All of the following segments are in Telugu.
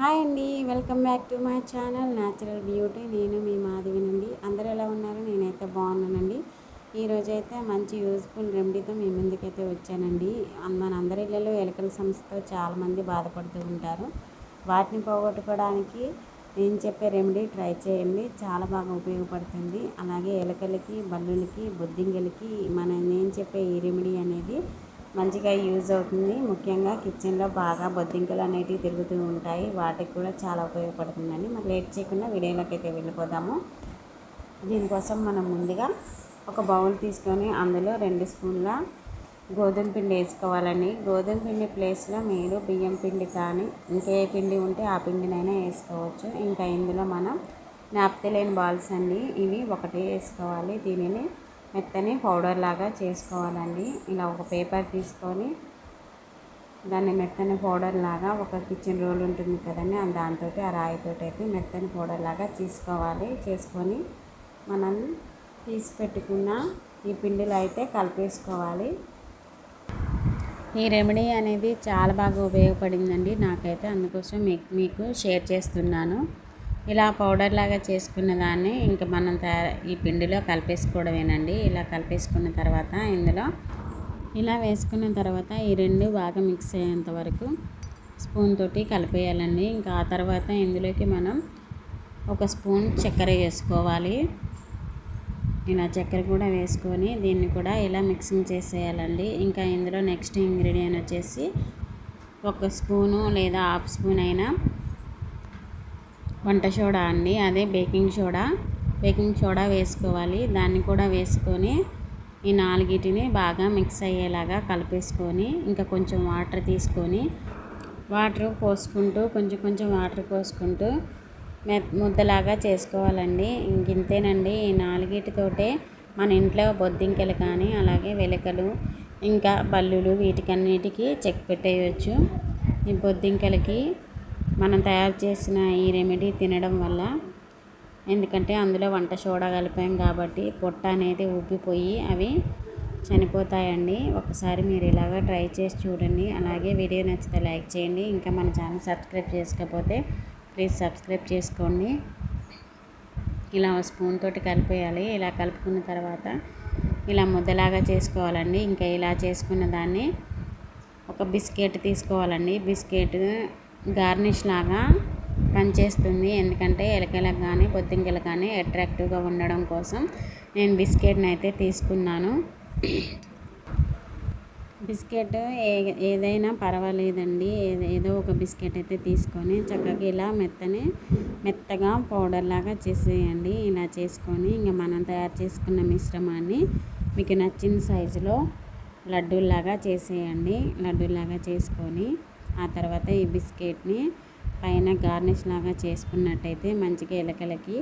హాయ్ అండి welcome back to my channel natural beauty. నేను మీ మాధవినండి అందరూ ఎలా ఉన్నారు? నేనైతే బాగున్నానండి. ఈరోజు అయితే మంచి యూజ్ఫుల్ రెమెడీతో మీ ముందుకైతే వచ్చానండి. మన అందరి ఇళ్ళలో ఎలకల సమస్యతో చాలామంది బాధపడుతూ ఉంటారు. వాటిని పోగొట్టుకోవడానికి నేను చెప్పే రెమెడీ ట్రై చేయండి. చాలా బాగా ఉపయోగపడుతుంది. అలాగే ఎలకలకి బల్లులకి బొద్దింగలకి మన నేను చెప్పే ఈ రెమెడీ అనేది మంచిగా యూజ్ అవుతుంది. ముఖ్యంగా కిచెన్లో బాగా బొద్దింకలు అనేటివి తిరుగుతూ ఉంటాయి. వాటికి కూడా చాలా ఉపయోగపడుతుందండి. మరి లేట్ చేయకుండా వీడియోలోకి అయితే వెళ్ళిపోదాము. దీనికోసం మనం ముందుగా ఒక బౌల్ తీసుకొని అందులో రెండు స్పూన్ల గోధుమ పిండి వేసుకోవాలండి. గోధుమ పిండి ప్లేస్లో మీరు బియ్యం పిండి కానీ ఇంకే పిండి ఉంటే ఆ పిండినైనా వేసుకోవచ్చు. ఇంకా ఇందులో మనం నాప్తలేని బాల్స్ అండి ఇవి ఒకటి వేసుకోవాలి. దీనిని మెత్తని పౌడర్ లాగా చేసుకోవాలండి. ఇలా ఒక పేపర్ తీసుకొని దాన్ని మెత్తని పౌడర్ లాగా ఒక కిచెన్ రోల్ ఉంటుంది కదండి దాంతో ఆ రాయితో అయితే మెత్తని పౌడర్ లాగా తీసుకోవాలి చేసుకొని మనం తీసి పెట్టుకున్న ఈ పిండిలో అయితే కలిపేసుకోవాలి. ఈ రెమెడీ అనేది చాలా బాగా ఉపయోగపడిందండి. నాకైతే అందుకోసం మీకు షేర్ చేస్తున్నాను. ఇలా పౌడర్ లాగా చేసుకున్న దాన్ని ఇంకా మనం తయారు ఈ పిండిలో కలిపేసుకోవడమేనండి. ఇలా కలిపేసుకున్న తర్వాత ఇందులో ఇలా వేసుకున్న తర్వాత ఈ రెండు బాగా మిక్స్ అయ్యేంత వరకు స్పూన్ తోటి కలిపేయాలండి. ఇంకా ఆ తర్వాత ఇందులోకి మనం ఒక స్పూన్ చక్కెర వేసుకోవాలి. ఇలా చక్కెర కూడా వేసుకొని దీన్ని కూడా ఇలా మిక్సింగ్ చేసేయాలండి. ఇంకా ఇందులో నెక్స్ట్ ఇంగ్రీడియంట్ వచ్చేసి ఒక స్పూను లేదా హాఫ్ స్పూన్ అయినా వంట సోడా అండి అదే బేకింగ్ సోడా. బేకింగ్ సోడా వేసుకోవాలి. దాన్ని కూడా వేసుకొని ఈ నాలుగిటిని బాగా మిక్స్ అయ్యేలాగా కలిపేసుకొని ఇంకా కొంచెం వాటర్ తీసుకొని వాటర్ పోసుకుంటూ కొంచెం కొంచెం వాటర్ పోసుకుంటూ మె ముద్దలాగా చేసుకోవాలండి. ఇంకింతేనండి ఈ నాలుగిటితోటే మన ఇంట్లో బొద్దింకలు కానీ అలాగే వెలకలు ఇంకా బల్లులు వీటికన్నిటికీ చెక్ పెట్టేయచ్చు. ఈ బొద్దింకలకి మనం తయారు చేసిన ఈ రెమెడీ తినడం వల్ల ఎందుకంటే అందులో వంట సోడా కలిపాం కాబట్టి పొట్ట అనేది ఉబ్బిపోయి అవి చనిపోతాయండి. ఒకసారి మీరు ఇలాగ ట్రై చేసి చూడండి. అలాగే వీడియో నచ్చితే లైక్ చేయండి. ఇంకా మన ఛానల్ సబ్స్క్రైబ్ చేసుకోకపోతే ప్లీజ్ సబ్స్క్రైబ్ చేసుకోండి. ఇలా స్పూన్ తోటి కలిపేయాలి. ఇలా కలుపుకున్న తర్వాత ఇలా ముద్దలాగా చేసుకోవాలండి. ఇంకా ఇలా చేసుకున్న దాన్ని ఒక బిస్కెట్ తీసుకోవాలండి. బిస్కెట్ గార్నిష్ లాగా పనిచేస్తుంది. ఎందుకంటే ఎలకలకు కానీ పొద్దుంకలకు కానీ అట్రాక్టివ్గా ఉండడం కోసం నేను బిస్కెట్ని అయితే తీసుకున్నాను. బిస్కెట్ ఏ ఏదైనా పర్వాలేదండి. ఏదో ఒక బిస్కెట్ అయితే తీసుకొని చక్కగా ఇలా మెత్తని మెత్తగా పౌడర్ లాగా చేసేయండి. ఇలా చేసుకొని ఇంకా మనం తయారు చేసుకున్న మిశ్రమాన్ని మీకు నచ్చిన సైజులో లడ్డూలాగా చేసేయండి. లడ్డూలాగా చేసుకొని ఆ తర్వాత ఈ బిస్కెట్ని పైన గార్నిష్ లాగా చేసుకున్నట్టయితే మంచిగా ఎలకలకి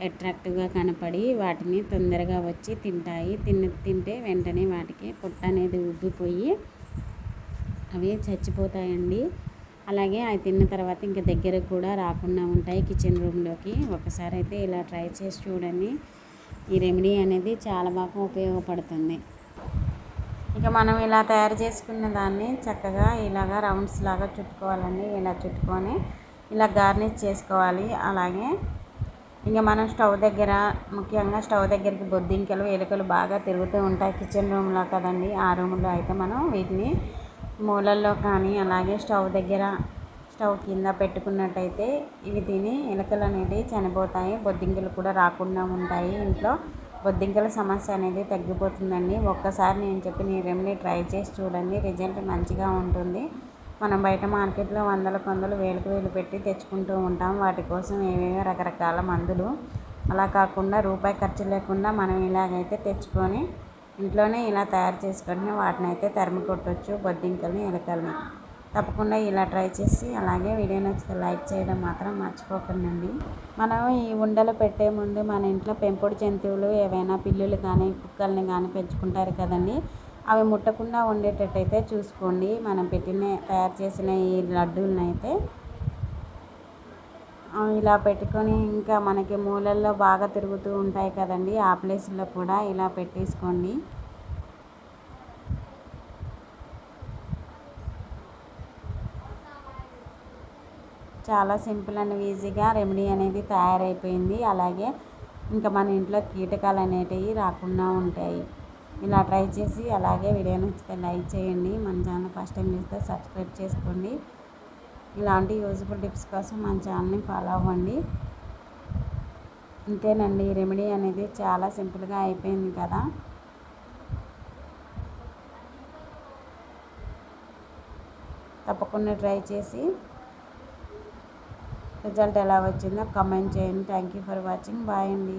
అట్రాక్టివ్గా కనపడి వాటిని తొందరగా వచ్చి తింటాయి. తిన్న తింటే వెంటనే వాటికి పొట్ట అనేది ఉబ్బిపోయి అవి చచ్చిపోతాయండి. అలాగే అవి తిన్న తర్వాత ఇంకా దగ్గర కూడా రాకుండా ఉంటాయి కిచెన్ రూమ్లోకి. ఒకసారి అయితే ఇలా ట్రై చేసి చూడండి. ఈ రెమెడీ అనేది చాలా బాగా ఉపయోగపడుతుంది. ఇక మనం ఇలా తయారు చేసుకున్న దాన్ని చక్కగా ఇలాగ రౌండ్స్ లాగా చుట్టుకోవాలండి. ఇలా చుట్టుకొని ఇలా గార్నిష్ చేసుకోవాలి. అలాగే ఇంకా మనం స్టవ్ దగ్గర ముఖ్యంగా స్టవ్ దగ్గరికి బొద్దింకలు ఎలుకలు బాగా తిరుగుతూ ఉంటాయి కిచెన్ రూమ్లో కదండి. ఆ రూమ్లో అయితే మనం వీటిని మూలల్లో కానీ అలాగే స్టవ్ దగ్గర స్టవ్ కింద పెట్టుకున్నట్టయితే ఇవి తిని ఎలుకలు అనేవి చనిపోతాయి. బొద్దింకలు కూడా రాకుండా ఉంటాయి ఇంట్లో. బొద్దింకల సమస్య అనేది తగ్గిపోతుందండి. ఒక్కసారి నేను చెప్పిన ఈ రెమెడీ ట్రై చేసి చూడండి. రిజల్ట్ మంచిగా ఉంటుంది. మనం బయట మార్కెట్లో వందల కొందలు వేలకు వేలు పెట్టి తెచ్చుకుంటూ ఉంటాం. వాటి కోసం ఏవేవో రకరకాల మందులు. అలా కాకుండా రూపాయి ఖర్చు లేకుండా మనం ఇలాగైతే తెచ్చుకొని ఇంట్లోనే ఇలా తయారు చేసుకొని వాటిని అయితే తరిమి కొట్టచ్చు. బొద్దింకల్ని ఎలకల్ని. తప్పకుండా ఇలా ట్రై చేసి అలాగే వీడియో నచ్చితే లైక్ చేయడం మాత్రం మర్చిపోకండి మనం ఈ ఉండలు పెట్టే ముందు మన ఇంట్లో పెంపుడు జంతువులు ఏవైనా పిల్లులు కానీ కుక్కల్ని కానీ పెంచుకుంటారు కదండి. అవి ముట్టకుండా ఉండేటట్టయితే చూసుకోండి. మనం పెట్టిన తయారు చేసిన ఈ లడ్డూలను అయితే ఇలా పెట్టుకొని ఇంకా మనకి మూలల్లో బాగా తిరుగుతూ ఉంటాయి కదండి. ఆ ప్లేస్లో కూడా ఇలా పెట్టేసుకోండి. చాలా సింపుల్ అండ్ ఈజీగా రెమెడీ అనేది తయారైపోయింది. అలాగే ఇంకా మన ఇంట్లో కీటకాలు అనేటివి రాకుండా ఉంటాయి. ఇలా ట్రై చేసి అలాగే వీడియో నచ్చితే లైక్ చేయండి. మన ఛానల్ ఫస్ట్ టైం చూస్తే సబ్స్క్రైబ్ చేసుకోండి. ఇలాంటి యూజ్ఫుల్ టిప్స్ కోసం మన ఛానల్ని ఫాలో అవ్వండి. ఇంతేనండి రెమెడీ అనేది చాలా సింపుల్గా అయిపోయింది కదా. తప్పకుండా ట్రై చేసి రిజల్ట్ ఎలా వచ్చిందో కమెంట్ చేయండి. Thank you for watching bye అండి.